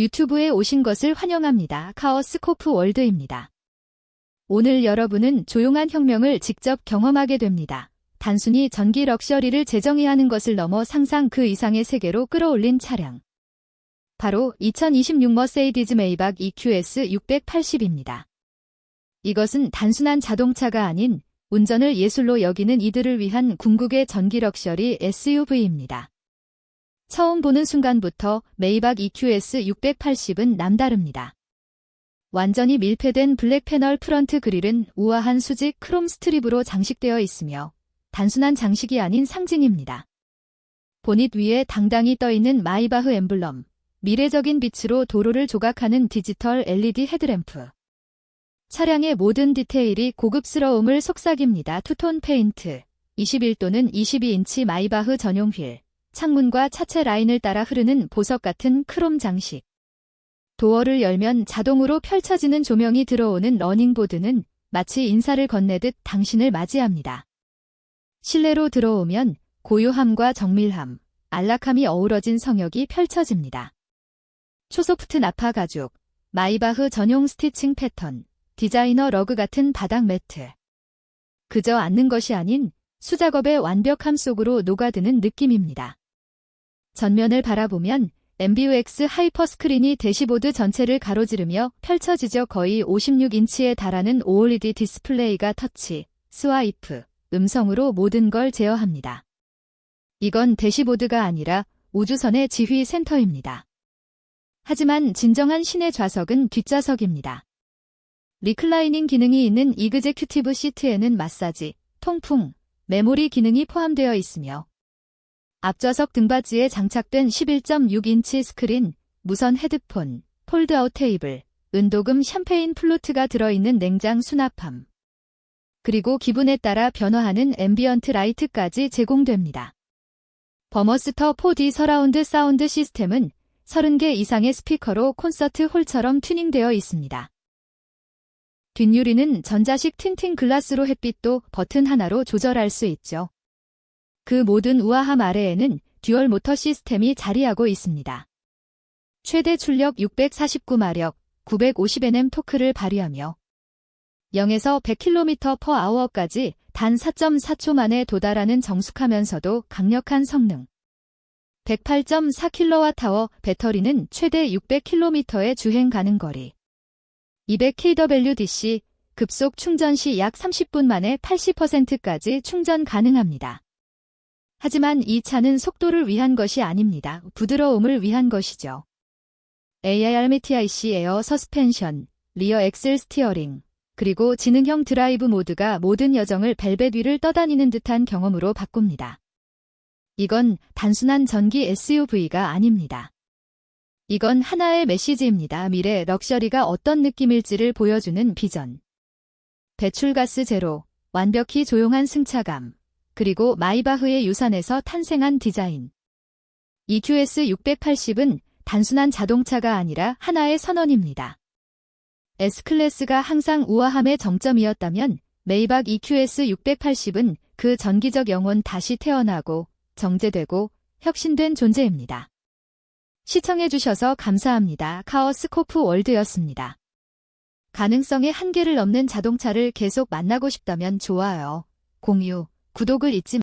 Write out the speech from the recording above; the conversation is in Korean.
유튜브에 오신 것을 환영합니다. 카오스코프 월드입니다. 오늘 여러분은 조용한 혁명을 직접 경험하게 됩니다. 단순히 전기 럭셔리를 재정의 하는 것을 넘어 상상 그 이상의 세계로 끌어올린 차량. 바로 2026 머세이디즈 메이박 EQS 680입니다. 이것은 단순한 자동차가 아닌 운전을 예술로 여기는 이들을 위한 궁극의 전기 럭셔리 SUV입니다. 처음 보는 순간부터 메이박 EQS 680은 남다릅니다. 완전히 밀폐된 블랙 패널 프런트 그릴은 우아한 수직 크롬 스트립으로 장식되어 있으며 단순한 장식이 아닌 상징입니다. 보닛 위에 당당히 떠있는 마이바흐 엠블럼, 미래적인 빛으로 도로를 조각하는 디지털 LED 헤드램프. 차량의 모든 디테일이 고급스러움을 속삭입니다. 투톤 페인트, 21도는 22인치 마이바흐 전용 휠, 창문과 차체 라인을 따라 흐르는 보석 같은 크롬 장식. 도어를 열면 자동으로 펼쳐지는 조명이 들어오는 러닝보드는 마치 인사를 건네듯 당신을 맞이합니다. 실내로 들어오면 고요함과 정밀함, 안락함이 어우러진 성역이 펼쳐집니다. 초소프트 나파 가죽, 마이바흐 전용 스티칭 패턴, 디자이너 러그 같은 바닥 매트. 그저 앉는 것이 아닌 수작업의 완벽함 속으로 녹아드는 느낌입니다. 전면을 바라보면 MBUX 하이퍼 스크린이 대시보드 전체를 가로지르며 펼쳐지죠 거의 56인치에 달하는 OLED 디스플레이가 터치, 스와이프, 음성으로 모든 걸 제어합니다. 이건 대시보드가 아니라 우주선의 지휘 센터입니다. 하지만 진정한 신의 좌석은 뒷좌석입니다. 리클라이닝 기능이 있는 이그제큐티브 시트에는 마사지, 통풍, 메모리 기능이 포함되어 있으며 앞좌석 등받이에 장착된 11.6인치 스크린, 무선 헤드폰, 폴드아웃 테이블, 은도금 샴페인 플루트가 들어있는 냉장 수납함. 그리고 기분에 따라 변화하는 앰비언트 라이트까지 제공됩니다. 버머스터 4D 서라운드 사운드 시스템은 30개 이상의 스피커로 콘서트 홀처럼 튜닝되어 있습니다. 뒷유리는 전자식 틴팅 글라스로 햇빛도 버튼 하나로 조절할 수 있죠. 그 모든 우아함 아래에는 듀얼 모터 시스템이 자리하고 있습니다. 최대 출력 649마력, 950Nm 토크를 발휘하며 0에서 100km/h까지 단 4.4초 만에 도달하는 정숙하면서도 강력한 성능. 108.4kWh 배터리는 최대 600km의 주행 가능 거리. 200kWdc 급속 충전 시 약 30분 만에 80%까지 충전 가능합니다. 하지만 이 차는 속도를 위한 것이 아닙니다. 부드러움을 위한 것이죠. AIRMTIC 에어 서스펜션, 리어 엑셀 스티어링, 그리고 지능형 드라이브 모드가 모든 여정을 벨벳 위를 떠다니는 듯한 경험으로 바꿉니다. 이건 단순한 전기 SUV가 아닙니다. 이건 하나의 메시지입니다. 미래 럭셔리가 어떤 느낌일지를 보여주는 비전. 배출가스 제로, 완벽히 조용한 승차감, 그리고 마이바흐의 유산에서 탄생한 디자인. EQS 680은 단순한 자동차가 아니라 하나의 선언입니다. S클래스가 항상 우아함의 정점이었다면 메이박 EQS 680은 그 전기적 영혼 다시 태어나고 정제되고 혁신된 존재입니다. 시청해주셔서 감사합니다. 카오스코프 월드였습니다. 가능성의 한계를 넘는 자동차를 계속 만나고 싶다면 좋아요, 공유, 구독을 잊지